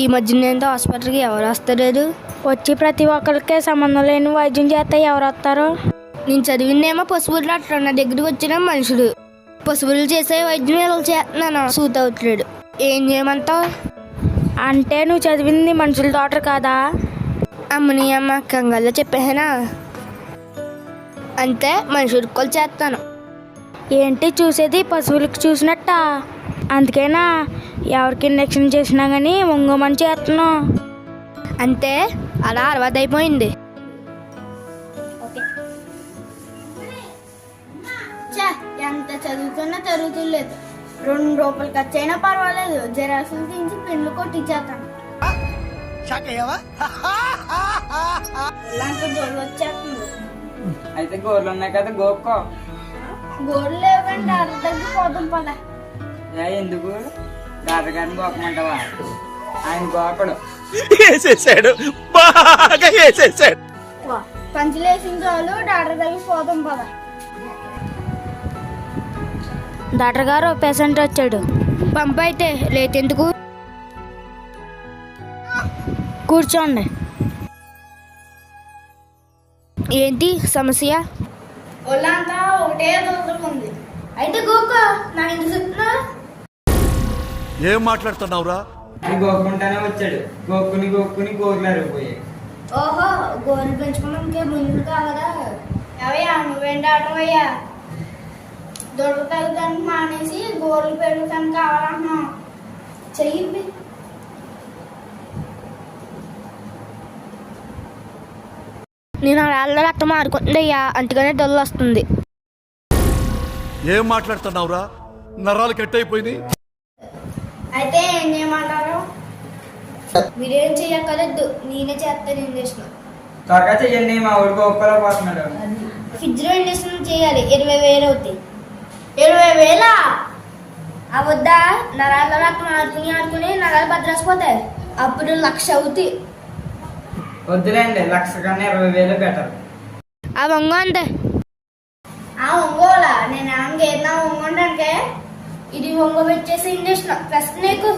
ఈ మధ్యన ఏంటో హాస్పిటల్కి ఎవరు వస్తలేదు? వచ్చి ప్రతి ఒక్కరికి సంబంధం లేని వైద్యం చేస్తే ఎవరు వస్తారు? నేను చదివిందేమో పశువులు డాక్టర్ నా దగ్గరికి వచ్చిన మనుషుడు. పశువులు చేసే వైద్యం ఇలా చేస్తున్నాను సూట్ అవుతున్నాడు ఏం చేయమంటావు? అంటే నువ్వు చదివింది మనుషుల డాక్టర్ కాదా? అమ్మని అమ్మ కంగాల్లో చెప్పేనా అంతే మనుషుడికి కూడా చేస్తాను. ఏంటి చూసేది పశువులకు చూసినట్ట? అందుకేనా? ఎవరికి ఇంజక్షన్ చేసినా కానీ ఒంగోమని చేస్తున్నావు అంతే అలా అలవాటు అయిపోయింది ఎంత చదువుకున్నా చదువుతులేదు. రెండు రూపాయలు ఖర్చు అయినా పర్వాలేదు జెరాక్స్లు తీసి పెన్ను కొట్టించేస్తాను ఇలాంటి గోళ్ళు వచ్చేస్తుంది అయితే గోర్లు ఉన్నాయి కదా గోక్కో. గోళ్ళు లేవు కంటే అర్థంకి పోతాం పద ఎందుకు? డాక్టర్ గారిని గోకమంటావా? ఆయన గోకడు. వేసేసాడు. బాగా వేసేసాడు. పంచలేసిన చాలు డాక్టర్ దగ్గరికి పోతాం పద. డాక్టర్ గారు పేషెంట్ వచ్చాడు. పంపైతే లేతెందుకు? కూర్చోండి. ఏంటి సమస్య? ఒళ్ళంతా ఒకటే దొరుకుతుంది. అయితే గోక నాకు ఏం మాట్లాడుతున్నావురా? గోక్కుంటానే వచ్చాడు. గోక్కుని గోక్కుని ఓహో గోరు పెంచుకోవడానికి ముందు కావదా అవయ్యా అయ్యా మానేసి గోర్లు పెరుగుతానికి చెయ్యి నేను అలా రక్తం మారుకుంటుంది అయ్యా అందుకనే డొల్లు వస్తుంది. ఏం మాట్లాడుతున్నావురా? నరాలు కట్ అయిపోయినాయి అయితే ఏం చేయమంటారు మీరేం చెయ్యక్కర్లేదు నేనే చేస్తాను ఇంజక్షన్ త్వరగా చెయ్యండి మా ఊరు గోక్కోలేకపోతున్నాడు ఫ్రిడ్జ్లో ఇంజక్షన్ చేయాలి? ఇరవై వేలు అవుతాయి. ఇరవై వేలా? అవద్దా నరాల రక్తం ఆడుకుని ఆడుకుని నరాలు భద్రసిపోతాయి. అప్పుడు లక్ష అవుతాయి. వద్దులేండి లక్ష కన్నా ఇరవై వేలు బెటర్. ఆ వంగ అంతే ఆ ఒంగోలా నేను? ఒంగ పెట్టేసి ఇంజక్షన్ ప్లస్ నీకు?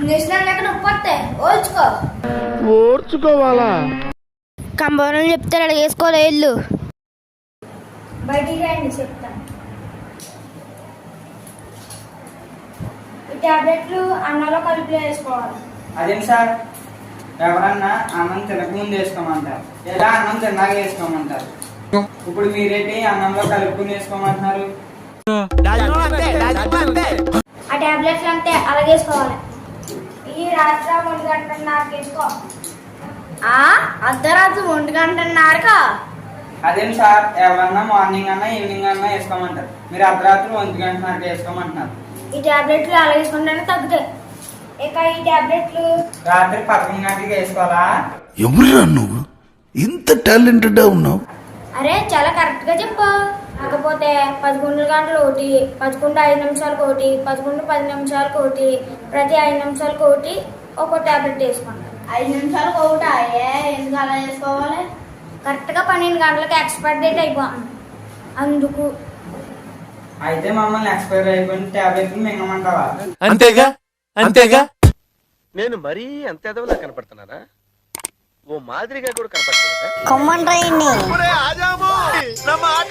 ఇంజక్షన్ ఎక్కడ ఓల్చుకో ఓర్చుకోవాలా? కంబోరం చెప్తే అడిగేసుకోలే ఇల్లు. బయటికి రండి చెప్తాను ఈ టాబ్లెట్లు అన్నంలో కలిపి వేసుకోవాలి. అదేం సార్? ఎవరన్నా అన్నం తినక ముందు వేసుకోమంటారు. లేదా అన్నం తిన్నాక వేసుకోమంటారు. ఇప్పుడు మీరేంటి అన్నంలో కలుపుకుని వేసుకోమంటున్నారు? ఆ టాబ్లెట్లు అంతే అలాగే వేసుకోవాలి. ఈ రాత్రి ఒంటి గంట నాకు వేసుకో. ఆ? అర్ధరాత్రి ఒంటి గంటన్నారుగా అదేం సార్ ఎవరన్నా మార్నింగ్ అన్నా ఈవినింగ్ అన్నా వేసుకోమంటారు. మీరు అర్ధరాత్రి ఒంటి గంట నాకు వేసుకోమంటున్నారు. ఈ టాబ్లెట్లు అలా వేసుకుంటేనే తగ్గుతాయి. ఇక ఈ టాబ్లెట్లు? రాత్రి పదకొండు గంటలకి వేసుకోవాలా? ఎవరురా నువ్వు? ఇంత టాలెంటెడ్ ఉన్నావు. అరే చాలా కరెక్ట్గా చెప్పు. కాకపోతే పదకొండు గంటలు ఒకటి పదకొండు ఐదు నిమిషాలకు ఒకటి పదకొండు పది నిమిషాలకు ఒకటి ప్రతి ఐదు నిమిషాలకు ఒకటి ఒక్కో టాబ్లెట్ వేసుకుంటాం ఐదు నిమిషాలు ఒకటా? ఏ ఎందుకు అలా చేసుకోవాలి? కరెక్ట్గా పన్నెండు గంటలకు ఎక్స్పైర్ డేట్ అయిపోతుంది. అందుకు. అయితే మమ్మల్ని ఎక్స్పైర్ అయిపోయిన టాబ్లెట్లు మింగమంటావా? అంతేగా? అంతేగా? నేను మరీ అంత ఎదవలా కనపడుతున్నానా? ఓ మాదిరిగా కూడా కనపడలేదా కొమ్మండ్రాయండి నా మాట